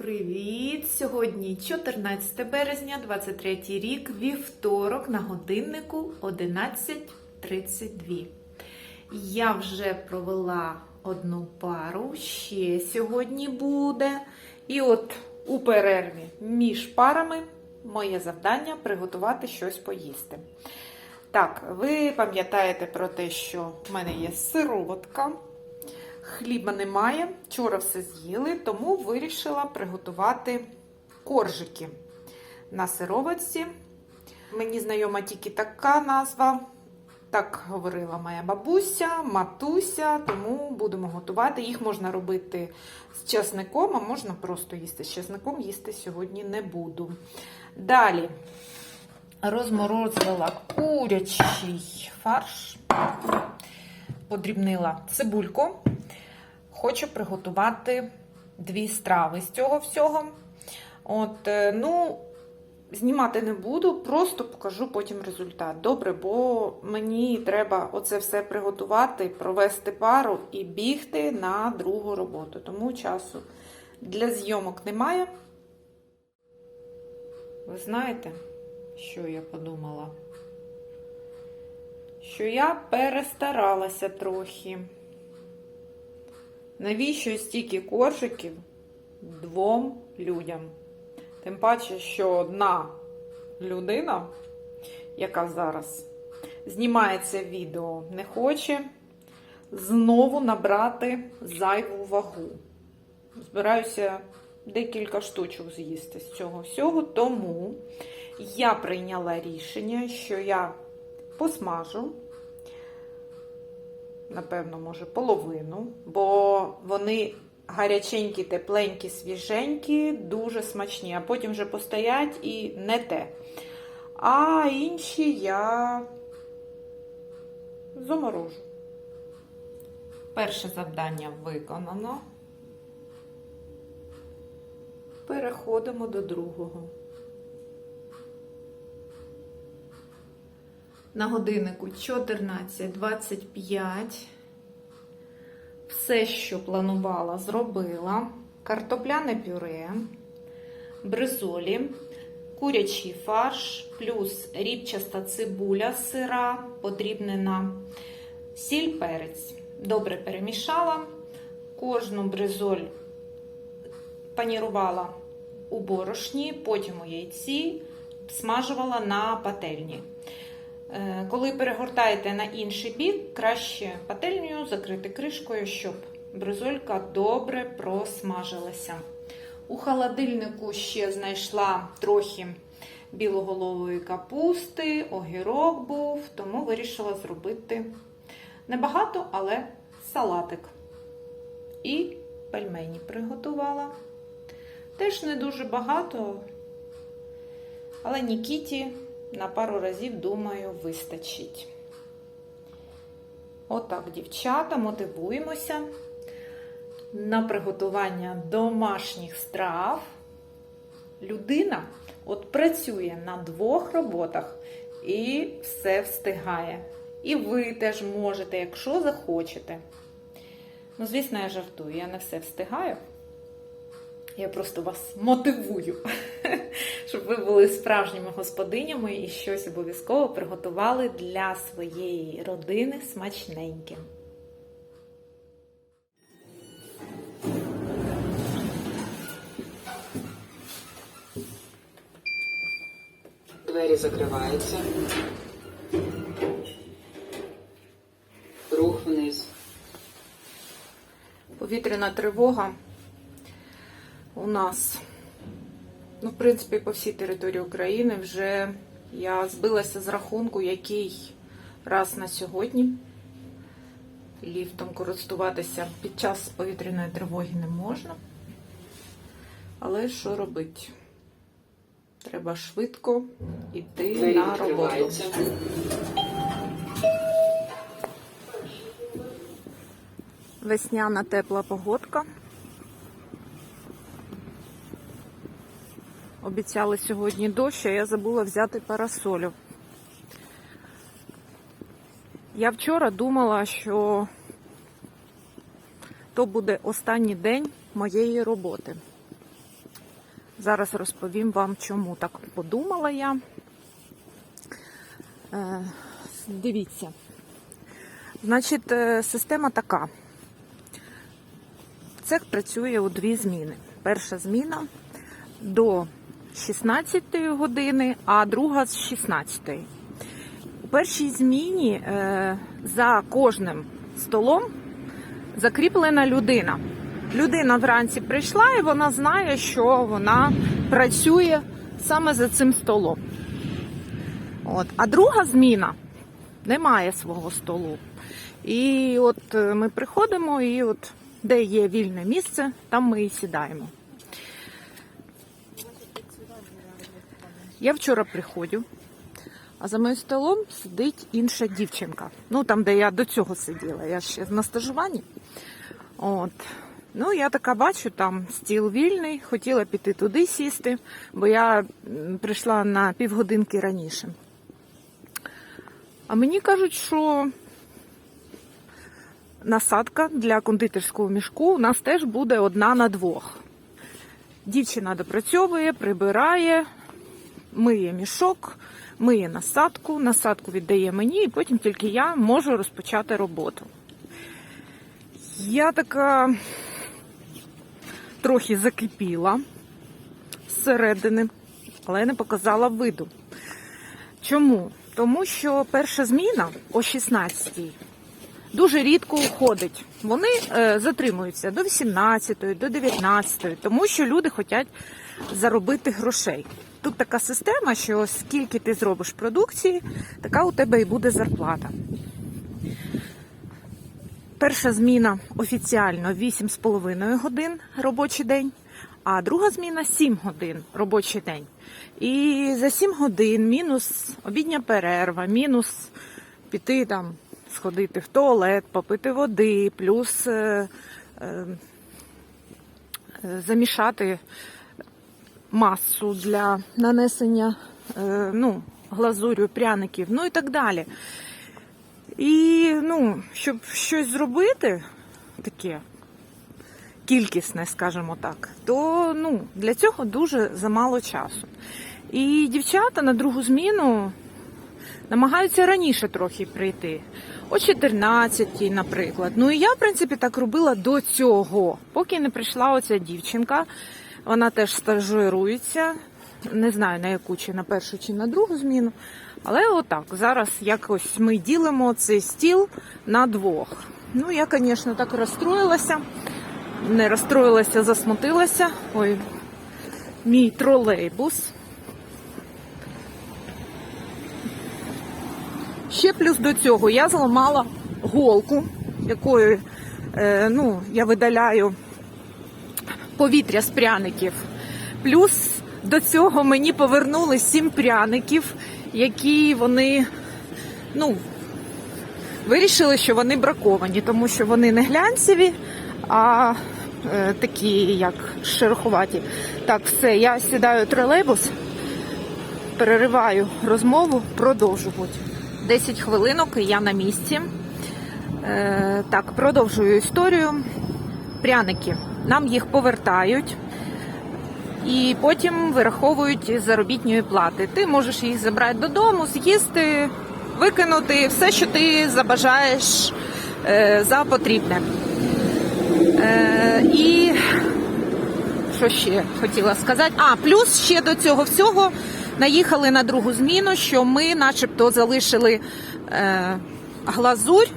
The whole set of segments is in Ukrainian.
Привіт! Сьогодні 14 березня, 23 рік, вівторок на годиннику 11.32. Я вже провела одну пару, ще сьогодні буде. І от у перерві між парами моє завдання приготувати щось поїсти. Так, ви пам'ятаєте про те, що в мене є сироватка. Хліба немає, вчора все з'їли, тому вирішила приготувати коржики на сироватці. Мені знайома тільки така назва. Так говорила моя бабуся, матуся, тому будемо готувати. Їх можна робити з часником, а можна просто їсти з часником, їсти сьогодні не буду. Далі розморозила курячий фарш, подрібнила цибульку. Хочу приготувати дві страви з цього всього. От, е, ну, знімати не буду, просто покажу потім результат. Добре, бо мені треба оце все приготувати, провести пару і бігти на другу роботу. Тому часу для зйомок немає. Ви знаєте, що я подумала? Що я перестаралася трохи. Навіщо стільки коржиків двом людям? Тим паче, що одна людина, яка зараз знімає це відео, не хоче знову набрати зайву вагу. Збираюся декілька штучок з'їсти з цього всього, тому я прийняла рішення, що я посмажу напевно, може, половину, бо вони гаряченькі, тепленькі, свіженькі, дуже смачні, а потім вже постоять і не те. А інші я заморожу. Перше завдання виконано. Переходимо до другого. На годиннику 14.25. Все, що планувала, зробила. Картопляне пюре, бризолі, курячий фарш, плюс рібчаста цибуля сира, подрібнена, сіль, перець. Добре перемішала. Кожну бризоль панірувала у борошні, потім у яйці, смажувала на пательні. Е, Коли перегортаєте на інший бік, краще пательню закрити кришкою, щоб бризолька добре просмажилася. У холодильнику ще знайшла трохи білоголової капусти, огірок був, тому вирішила зробити небагато, але салатик. І пельмені приготувала. Теж не дуже багато, але Нікіті на пару разів, думаю, вистачить. Отак, дівчата, мотивуємося на приготування домашніх страв. Людина от працює на двох роботах і все встигає. І ви теж можете, якщо захочете. Ну, звісно, я жартую, я не все встигаю. Я просто вас мотивую, щоб ви були справжніми господинями і щось обов'язково приготували для своєї родини смачненьке. Двері закриваються. Рух вниз. Повітряна тривога у нас, ну, в принципі, по всій території України вже я збилася з рахунку, який раз на сьогодні ліфтом користуватися під час повітряної тривоги не можна. Але що робити? Треба швидко йти Двері на роботу. Весняна тепла погодка. Обіцяли сьогодні дощ, а я забула взяти парасолю. Я вчора думала, що то буде останній день моєї роботи. Зараз розповім вам, чому так подумала я. Е, дивіться. Значить, е, система така. Цех працює у дві зміни. Перша зміна до 16 години, а друга з 16. У першій зміні е, за кожним столом закріплена людина. Людина вранці прийшла і вона знає, що вона працює саме за цим столом. От. А друга зміна не має свого столу. І от е, ми приходимо, і от де є вільне місце, там ми і сідаємо. Я вчора приходжу, а за моїм столом сидить інша дівчинка. Ну, там, де я до цього сиділа, я ще на стажуванні. От. Ну, я така бачу, там стіл вільний, хотіла піти туди сісти, бо я прийшла на півгодинки раніше. А мені кажуть, що насадка для кондитерського мішку у нас теж буде одна на двох. Дівчина допрацьовує, прибирає, миє мішок, миє насадку, насадку віддає мені, і потім тільки я можу розпочати роботу. Я така трохи закипіла зсередини, але не показала виду. Чому? Тому що перша зміна о 16-й дуже рідко уходить. Вони е, затримуються до 18-ї, до 19-ї, тому що люди хочуть заробити грошей. Тут така система, що скільки ти зробиш продукції, така у тебе і буде зарплата. Перша зміна офіціально 8,5 годин робочий день, а друга зміна 7 годин робочий день. І за 7 годин мінус обідня перерва, мінус піти там, сходити в туалет, попити води, плюс е, е, замішати масу для нанесення е, ну, глазурю пряників, ну і так далі. І ну, щоб щось зробити таке кількісне, скажімо так, то ну, для цього дуже замало часу. І дівчата на другу зміну намагаються раніше трохи прийти. О 14 наприклад. Ну і я, в принципі, так робила до цього, поки не прийшла оця дівчинка. Вона теж стажирується. Не знаю на яку, чи на першу, чи на другу зміну. Але отак, зараз якось ми ділимо цей стіл на двох. Ну, я, звісно, так розстроїлася. Не розстроїлася, засмутилася. Ой, мій тролейбус. Ще плюс до цього я зламала голку, якою е, ну, я видаляю повітря з пряників. Плюс до цього мені повернули сім пряників, які вони ну, вирішили, що вони браковані, тому що вони не глянцеві, а е, такі, як шероховаті. Так, все, я сідаю тролейбус, перериваю розмову, продовжу потім. 10 хвилинок і я на місці. Е, так, продовжую історію. Пряники. Нам їх повертають і потім вираховують заробітної плати. Ти можеш їх забрати додому, з'їсти, викинути все, що ти забажаєш е, за потрібне. Е, і що ще хотіла сказати? А, плюс ще до цього всього наїхали на другу зміну, що ми, начебто, залишили е, глазурь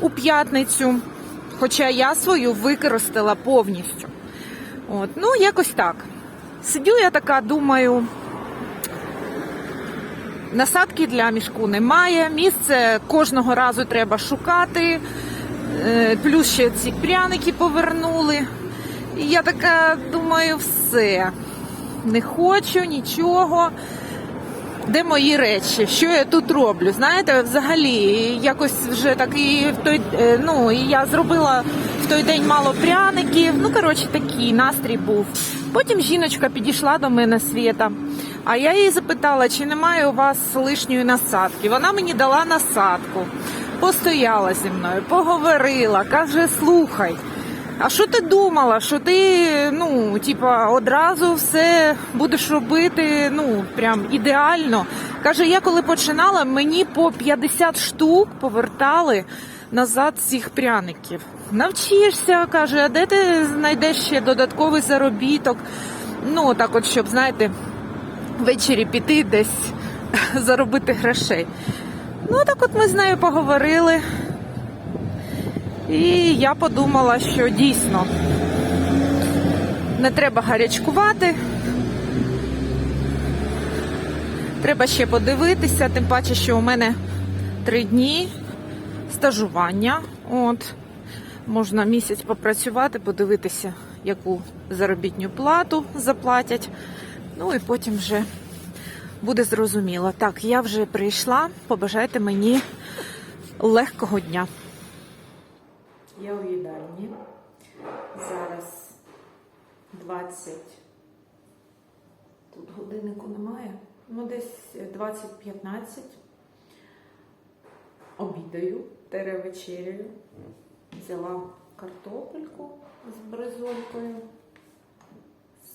у п'ятницю, хоча я свою використала повністю. От, ну, якось так. Сидю я така, думаю, насадки для мішку немає, місце кожного разу треба шукати, е, плюс ще ці пряники повернули. І я така думаю, все, не хочу нічого. Де мої речі? Що я тут роблю? Знаєте, взагалі, якось вже так і в той, е, ну і я зробила в той день мало пряників. Ну, коротше, такий настрій був. Потім жіночка підійшла до мене Свєта, а я її запитала, чи немає у вас лишньої насадки. Вона мені дала насадку, постояла зі мною, поговорила, каже: слухай. А що ти думала? Що ти, ну, типа, одразу все будеш робити, ну, прям ідеально. Каже, я коли починала, мені по 50 штук повертали назад цих пряників. Навчишся, каже, а де ти знайдеш ще додатковий заробіток? Ну, так от, щоб, знаєте, ввечері піти десь заробити грошей. Ну, так от ми з нею поговорили. І я подумала, що дійсно не треба гарячкувати. Треба ще подивитися, тим паче, що у мене три дні стажування. От. Можна місяць попрацювати, подивитися, яку заробітню плату заплатять. Ну і потім вже буде зрозуміло. Так, я вже прийшла. Побажайте мені легкого дня. Я у їдальні. Зараз 20. Тут годиннику немає. Ну, десь 20-15. Обідаю, теревечерю. Взяла картопельку з бризолькою,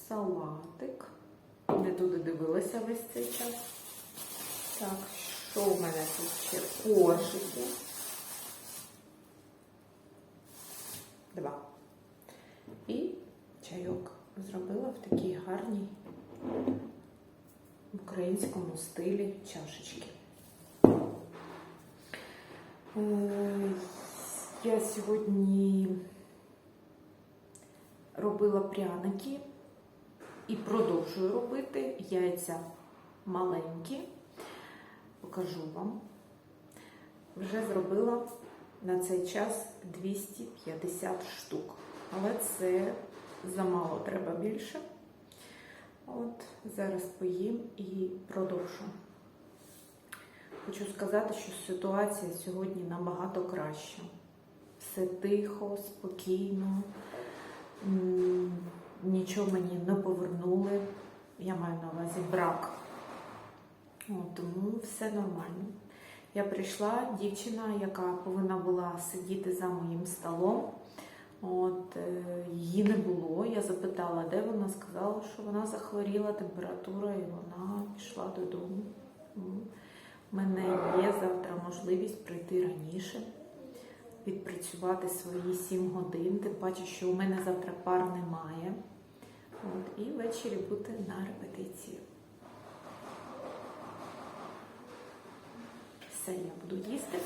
салатик. Не туди дивилася весь цей час. Так, що в мене тут ще? Коржики. Два. І чайок зробила в такій гарній українському стилі чашечки. Е, Я сьогодні робила пряники і продовжую робити яйця маленькі. Покажу вам. Вже зробила на цей час 250 штук. Але це замало, треба більше. От зараз поїм і продовжу. Хочу сказати, що ситуація сьогодні набагато краща. Все тихо, спокійно, нічого мені не повернули. Я маю на увазі брак. От, тому все нормально. Я прийшла, дівчина, яка повинна була сидіти за моїм столом. От, е, її не було. Я запитала, де вона сказала, що вона захворіла температура і вона пішла додому. У мене є завтра можливість прийти раніше, відпрацювати свої 7 годин, тим паче, що у мене завтра пар немає. От, і ввечері бути на репетиції. Все, я буду їсти.